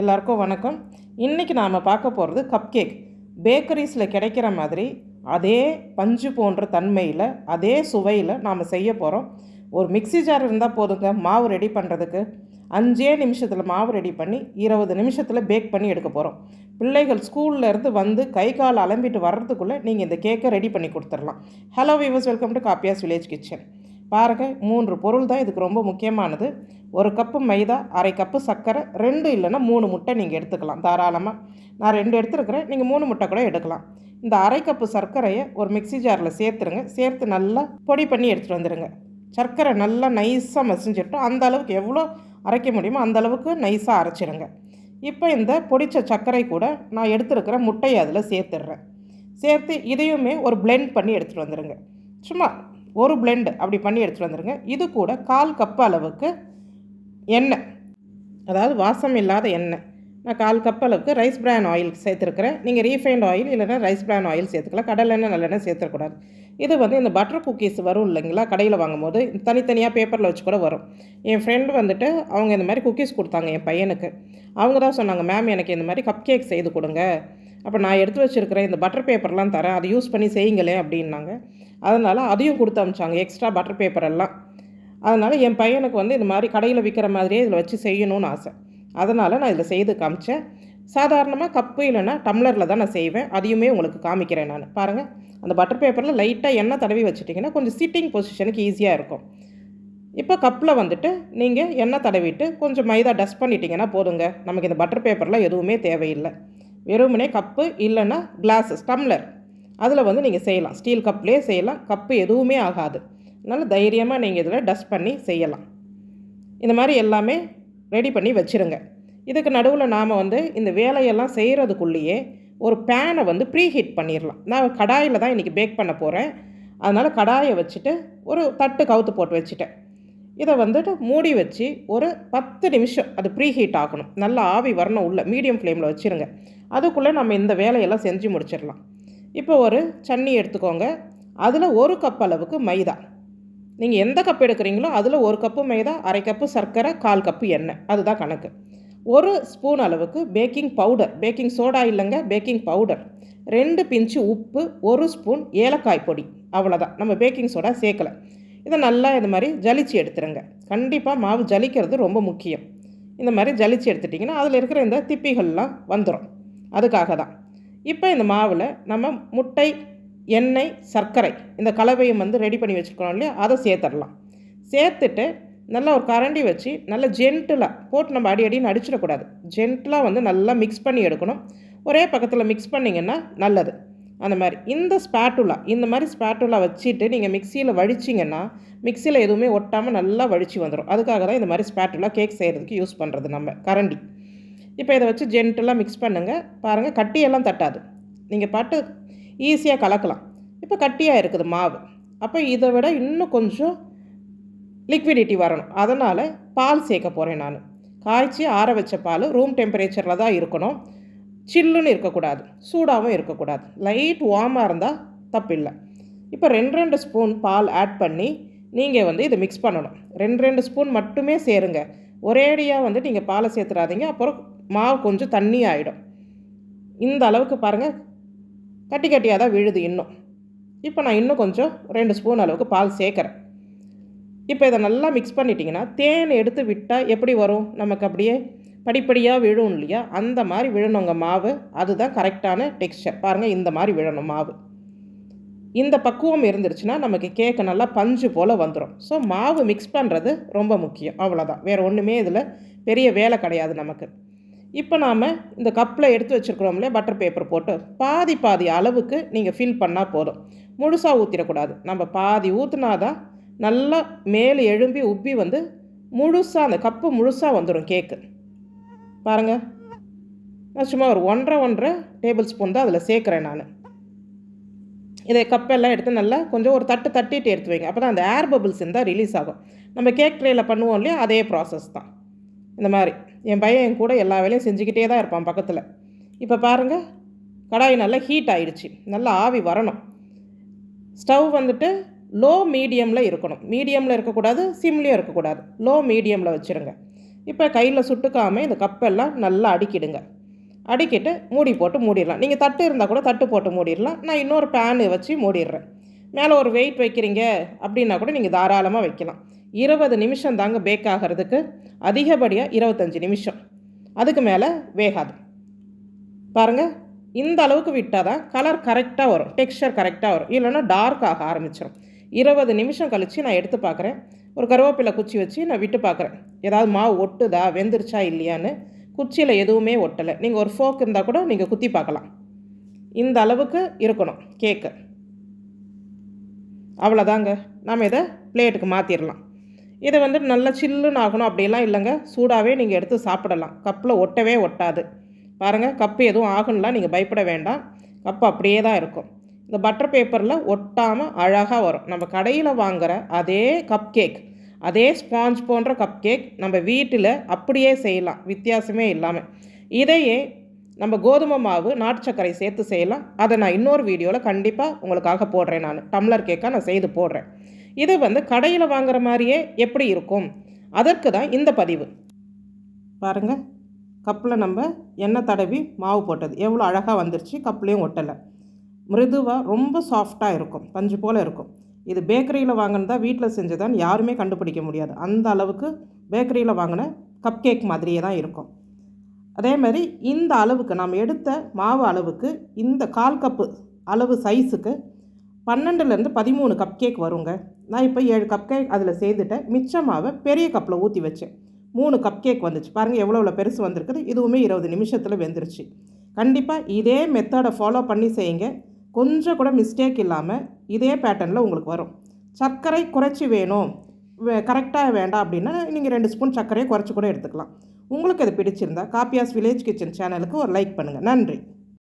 எல்லாருக்கும் வணக்கம். இன்றைக்கி நாம் பார்க்க போகிறது கப் கேக் பேக்கரிஸில் கிடைக்கிற மாதிரி அதே பஞ்சு போன்ற தன்மையில் அதே சுவையில் நாம் செய்ய போகிறோம் ஒரு மிக்ஸி ஜார் இருந்தால் போதுங்க மாவு ரெடி பண்ணுறதுக்கு அஞ்சே நிமிஷத்தில் மாவு ரெடி பண்ணி இருபது நிமிஷத்தில் பேக் பண்ணி எடுக்க போகிறோம் பிள்ளைகள் ஸ்கூல்லேருந்து வந்து கை கால் அலம்பிட்டு வர்றதுக்குள்ளே நீங்கள் இந்த கேக்கை ரெடி பண்ணி கொடுத்துடலாம். Hello viewers welcome to Kappiyas village kitchen பாருங்கள் மூன்று பொருள் தான் இதுக்கு ரொம்ப முக்கியமானது. ஒரு கப்பு மைதா அரை கப்பு சர்க்கரை ரெண்டு இல்லைன்னா மூணு முட்டை நீங்கள் எடுத்துக்கலாம் தாராளமாக நான் ரெண்டு எடுத்துருக்கிறேன் நீங்கள் மூணு முட்டை கூட எடுக்கலாம். இந்த அரை கப்பு சர்க்கரையை ஒரு மிக்ஸி ஜாரில் சேர்த்துருங்க சேர்த்து நல்லா பொடி பண்ணி எடுத்துகிட்டு வந்துடுங்க சர்க்கரை நல்லா நைஸாக மசிஞ்சிட்டோம் அந்த அளவுக்கு எவ்வளோ அரைக்க முடியுமோ அந்த அளவுக்கு நைஸாக அரைச்சிடுங்க இப்போ இந்த பொடிச்ச சர்க்கரை கூட நான் எடுத்துருக்கிற முட்டையை அதில் சேர்த்துடுறேன். சேர்த்து இதையுமே ஒரு பிளெண்ட் பண்ணி எடுத்துகிட்டு வந்துடுங்க சும்மா ஒரு blend அப்படி பண்ணி எடுத்துகிட்டு வந்துடுங்க இது கூட கால் கப் அளவுக்கு எண்ணெய். அதாவது வாசம் இல்லாத எண்ணெய். நான் கால் கப் அளவுக்கு ரைஸ் பிரான் ஆயில் சேர்த்துருக்குறேன். நீங்கள் ரீஃபைண்ட் ஆயில் இல்லைன்னா ரைஸ் பிரான் ஆயில் சேர்த்துக்கலாம். கடலெண்ணெய் நல்லெண்ணெய் சேர்த்துக்கூடாது இது வந்து இந்த பட்டர் குக்கீஸ் வரும் இல்லைங்களா? கடையில் வாங்கும்போது தனித்தனியாக பேப்பரில் வச்சு கூட வரும். என் ஃப்ரெண்டு வந்துட்டு அவங்க இந்த மாதிரி குக்கீஸ் கொடுத்தாங்க என் பையனுக்கு. அவங்க தான் சொன்னாங்க மேம் எனக்கு இந்த மாதிரி கப் கேக் செய்து கொடுங்க. அப்போ நான் எடுத்து வச்சுருக்கிறேன் இந்த பட்டர் பேப்பர்லாம் தரேன். அதை யூஸ் பண்ணி செய்யுங்களேன் அப்படின்னாங்க. அதனால் அதையும் கொடுத்து அமிச்சாங்க எக்ஸ்ட்ரா பட்டர் பேப்பர் எல்லாம். அதனால் என் பையனுக்கு வந்து இந்த மாதிரி கடையில் விற்கிற மாதிரியே இதில் வச்சு செய்யணும்னு ஆசை. அதனால் நான் இதில் செய்து காமிச்சேன். சாதாரணமாக கப்பு இல்லைன்னா டம்ளரில் தான் நான் செய்வேன். அதையுமே உங்களுக்கு காமிக்கிறேன் நான். பாருங்கள் அந்த பட்டர் பேப்பரில் லைட்டாக எண்ணெய் தடவி வச்சுட்டிங்கன்னா கொஞ்சம் சிட்டிங் பொசிஷனுக்கு ஈஸியாக இருக்கும். இப்போ கப்பில் வந்துட்டு நீங்கள் எண்ணெய் தடவிட்டு கொஞ்சம் மைதா டஸ்ட் பண்ணிட்டீங்கன்னா போதுங்க. நமக்கு இந்த பட்டர் பேப்பர்லாம் எதுவுமே தேவையில்லை. வெறுமனே கப்பு இல்லைன்னா கிளாஸ் டம்ளர் அதில் வந்து நீங்கள் செய்யலாம். ஸ்டீல் கப்லேயே செய்யலாம். கப்பு எதுவுமே ஆகாது. அதனால் தைரியமாக நீங்கள் இதில் டஸ்ட் பண்ணி செய்யலாம். இந்த மாதிரி எல்லாமே ரெடி பண்ணி வச்சுருங்க. இதுக்கு நடுவில் நாம் வந்து இந்த வேலையெல்லாம் செய்கிறதுக்குள்ளேயே ஒரு பேனை வந்து ப்ரீ ஹீட் பண்ணிடலாம் நான் கடாயில் தான் இன்றைக்கி பேக் பண்ண போகிறேன் அதனால் கடாயை வச்சுட்டு ஒரு தட்டு கவுத்து போட்டு வச்சுட்டேன். இதை வந்துட்டு மூடி வச்சு ஒரு பத்து நிமிஷம் அது ப்ரீ ஹீட் ஆகணும். நல்லா ஆவி வரணும் உள்ள. மீடியம் ஃப்ளேமில் வச்சுருங்க. அதுக்குள்ளே நம்ம இந்த வேலையெல்லாம் செஞ்சு முடிச்சிடலாம். இப்போ ஒரு சன்னி எடுத்துக்கோங்க. அதில் ஒரு கப் அளவுக்கு மைதா. நீங்கள் எந்த கப் எடுக்கிறீங்களோ அதில் ஒரு கப்பு மைதா அரை கப்பு சர்க்கரை கால் கப்பு எண்ணெய். அதுதான் கணக்கு. ஒரு ஸ்பூன் அளவுக்கு பேக்கிங் பவுடர். பேக்கிங் சோடா இல்லைங்க பேக்கிங் பவுடர். ரெண்டு பிஞ்சு உப்பு ஒரு ஸ்பூன் ஏலக்காய் பொடி. அவ்வளோதான். நம்ம பேக்கிங் சோடா சேர்க்கலை. இதை நல்லா இந்த மாதிரி ஜலிச்சு எடுத்துருங்க. கண்டிப்பாக மாவு ஜலிக்கிறது ரொம்ப முக்கியம். இந்த மாதிரி ஜலிச்சு எடுத்துட்டிங்கன்னா அதில் இருக்கிற இந்த திப்பிகள்லாம் வந்துடும் அதுக்காக தான் இப்போ இந்த மாவில் நம்ம முட்டை எண்ணெய் சர்க்கரை இந்த கலவையும் வந்து ரெடி பண்ணி வச்சுருக்கோம் இல்லையா? அதை சேர்த்துடலாம் சேர்த்துட்டு நல்லா ஒரு கரண்டி வச்சு நல்லா ஜென்டிலாக போட்டு நம்ம அடி அடின்னு அடிச்சிடக்கூடாது. ஜென்டிலாக வந்து நல்லா மிக்ஸ் பண்ணி எடுக்கணும். ஒரே பக்கத்தில் மிக்ஸ் பண்ணிங்கன்னா நல்லது. அந்த மாதிரி. இந்த ஸ்பேட்டுலா இந்த மாதிரி ஸ்பேட்டுலா வச்சுட்டு நீங்கள் மிக்சியில் வடிச்சிங்கன்னா மிக்சியில் எதுவுமே ஒட்டாமல் நல்லா வடித்து வந்துடும் அதுக்காக தான் இந்த மாதிரி ஸ்பேட்டுலா கேக் செய்கிறதுக்கு யூஸ் பண்ணுறது நம்ம கரண்டி. இப்போ இதை வச்சு ஜென்டலாக மிக்ஸ் பண்ணுங்கள் பாருங்கள் கட்டியெல்லாம் தட்டாது. நீங்கள் பாட்டு ஈஸியாக கலக்கலாம். இப்போ கட்டியாக இருக்குது மாவு. அப்போ இதை விட இன்னும் கொஞ்சம் லிக்விடிட்டி வரணும். அதனால் பால் சேர்க்க போகிறேன் நான். காய்ச்சி ஆற வச்ச பால் ரூம் டெம்பரேச்சரில் தான் இருக்கணும். சில்லுன்னு இருக்கக்கூடாது. சூடாகவும் இருக்கக்கூடாது. லைட் வார்மாக இருந்தால் தப்பில்லை. இப்போ ரெண்டு ரெண்டு ஸ்பூன் பால் ஆட் பண்ணி நீங்கள் வந்து இதை மிக்ஸ் பண்ணணும். ரெண்டு ரெண்டு ஸ்பூன் மட்டுமே சேருங்க. ஒரேடியாக வந்து நீங்கள் பாலை சேர்த்துறாதீங்க. அப்புறம் மாவு கொஞ்சம் தண்ணி ஆகிடும் இந்த அளவுக்கு பாருங்கள் கட்டி கட்டியாக தான் விழுது இன்னும். இப்போ நான் இன்னும் கொஞ்சம் ரெண்டு ஸ்பூன் அளவுக்கு பால் சேர்க்குறேன். இப்போ இதை நல்லா மிக்ஸ் பண்ணிட்டீங்கன்னா தேன் எடுத்து விட்டால் எப்படி வரும்? நமக்கு அப்படியே படிப்படியாக விழும் இல்லையா? அந்த மாதிரி விழணுங்க மாவு. அதுதான் கரெக்டான டெக்ஸ்சர் பாருங்கள் இந்த மாதிரி விழணும் மாவு. இந்த பக்குவம் இருந்துருச்சுன்னா நமக்கு கேக்கு நல்லா பஞ்சு போல் வந்துடும் ஸோ மாவு மிக்ஸ் பண்ணுறது ரொம்ப முக்கியம். அவ்வளோதான் வேறு ஒன்றுமே இதில் பெரிய வேலை கிடையாது நமக்கு. இப்போ நாம் இந்த கப்பில் எடுத்து வச்சுருக்குறோம் இல்லையா? பட்டர் பேப்பர் போட்டு பாதி பாதி அளவுக்கு நீங்கள் ஃபில் பண்ணால் போதும். முழுசாக ஊற்றிடக்கூடாது நம்ம பாதி ஊற்றினா தான் நல்லா மேலே எழும்பி உப்பி வந்து முழுசாக அந்த கப்பு முழுசாக வந்துடும் கேக்கு பாருங்கள் நான் சும்மா ஒரு ஒன்றரை ஒன்றரை டேபிள் ஸ்பூன் தான் அதில் சேர்க்குறேன் நான். இதை கப்பெல்லாம் எடுத்து நல்லா கொஞ்சம் ஒரு தட்டு தட்டிட்டு எடுத்து வைங்க. அப்போ தான் அந்த ஏர் பபிள்ஸ் இருந்தால் ரிலீஸ் ஆகும். நம்ம கேக் ட்ரேயில் பண்ணுவோம் இல்லையா? அதே ப்ராசஸ் தான். இந்த மாதிரி. என் பையன் என் கூட எல்லா வேலையும் செஞ்சுக்கிட்டே தான் இருப்பான் பக்கத்தில். இப்போ பாருங்கள் கடாய் நல்லா ஹீட் ஆகிடுச்சி நல்லா ஆவி வரணும். ஸ்டவ் வந்துட்டு லோ மீடியமில் இருக்கணும் மீடியமில் இருக்கக்கூடாது சிம்லேயும் இருக்கக்கூடாது. லோ மீடியமில் வச்சுருங்க. இப்போ கையில் சுட்டுக்காமல் இந்த கப்பெல்லாம் நல்லா அடிக்கிடுங்க. அடிக்கிட்டு மூடி போட்டு மூடிடலாம். நீங்கள் தட்டு இருந்தால் கூட தட்டு போட்டு மூடிடலாம். நான் இன்னொரு பேனு வச்சு மூடிடுறேன். மேலே ஒரு வெயிட் வைக்கிறீங்க அப்படின்னா கூட நீங்கள் தாராளமாக வைக்கலாம். இருபது நிமிஷம் தாங்க பேக் ஆகிறதுக்கு அதிகப்படியாக இருபத்தஞ்சி நிமிஷம். அதுக்கு மேலே வேகாது. பாருங்கள் இந்த அளவுக்கு விட்டால் தான் கலர் கரெக்டாக வரும். டெக்ஸ்சர் கரெக்டாக வரும். இல்லைன்னா டார்க் ஆக ஆரம்பிச்சிடும் இருபது நிமிஷம் கழித்து நான் எடுத்து பார்க்குறேன். ஒரு கருவேப்பிலை குச்சி வச்சு நான் விட்டு பார்க்குறேன். ஏதாவது மாவு ஒட்டுதா வெந்துருச்சா இல்லையான்னு. குச்சியில் எதுவுமே ஒட்டலை. நீங்கள் ஒரு ஃபோக் இருந்தால் கூட நீங்கள் குத்தி பார்க்கலாம். இந்த அளவுக்கு இருக்கணும் கேக்கு அவ்வளோதாங்க நாம் இதை பிளேட்டுக்கு மாற்றிடலாம் இதை வந்து நல்லா சில்லுன்னு ஆகணும். அப்படிலாம் இல்லைங்க. சூடாகவே நீங்கள் எடுத்து சாப்பிடலாம். கப்பில் ஒட்டவே ஒட்டாது. பாருங்கள் கப்பு எதுவும் ஆகணும்லாம் நீங்கள் பயப்பட வேண்டாம். கப்பு அப்படியே தான் இருக்கும். இந்த பட்டர் பேப்பரில் ஒட்டாமல் அழகாக வரும். நம்ம கடையில் வாங்குகிற அதே கப் கேக் அதே ஸ்பாஞ்ச் போன்ற கப் கேக் நம்ம வீட்டில் அப்படியே செய்யலாம். வித்தியாசமே இல்லாமல் இதையே நம்ம கோதுமை மாவு நாட்டு சர்க்கரை சேர்த்து செய்யலாம். அதை நான் இன்னொரு வீடியோவில் கண்டிப்பாக உங்களுக்காக போடுறேன் நான். டம்ளர் கேக்காக நான் செய்து போடுறேன். இது வந்து கடையில் வாங்குற மாதிரியே எப்படி இருக்கும்? அதற்கு தான் இந்த பதிவு. பாருங்கள் கப்பில் நம்ம எண்ணெய் தடவி மாவு போட்டது. எவ்வளோ அழகாக வந்துருச்சு கப்லேயும் ஒட்டலை. மிருதுவாக ரொம்ப சாஃப்டாக இருக்கும் பஞ்சு போல் இருக்கும். இது பேக்கரியில் வாங்கினதா வீட்டில் செஞ்சதான் யாருமே கண்டுபிடிக்க முடியாது. அந்த அளவுக்கு பேக்கரியில் வாங்கின கப் கேக் மாதிரியே தான் இருக்கும். அதே மாதிரி இந்த அளவுக்கு நாம் எடுத்த மாவு அளவுக்கு இந்த கால் கப்பு அளவு சைஸுக்கு பன்னெண்டுலேருந்து பதிமூணு கப் கேக் வருங்க. நான் இப்போ ஏழு கப் கேக் அதில் சேர்த்துட்டேன். மிச்சமாவை பெரிய கப்பில் ஊற்றி வச்சேன். மூணு கப் கேக் வந்துச்சு. பாருங்கள் எவ்வளோ எவ்வளோ பெருசு வந்திருக்குது. இதுவுமே இருபது நிமிஷத்தில் வெந்துருச்சு. கண்டிப்பாக இதே மெத்தடை ஃபாலோ பண்ணி செய்யுங்க. கொஞ்சம் கூட மிஸ்டேக் இல்லாமல் இதே பேட்டர்னில் உங்களுக்கு வரும். சர்க்கரை குறைச்சி வேணும். கரெக்டாக வேண்டாம் அப்படின்னா நீங்கள் ரெண்டு ஸ்பூன் சர்க்கரையை குறைச்சி கூட எடுத்துக்கலாம். உங்களுக்கு அது பிடிச்சிருந்தா காப்பியாஸ் வில்லேஜ் கிச்சன் சேனலுக்கு ஒரு லைக் பண்ணுங்கள் நன்றி.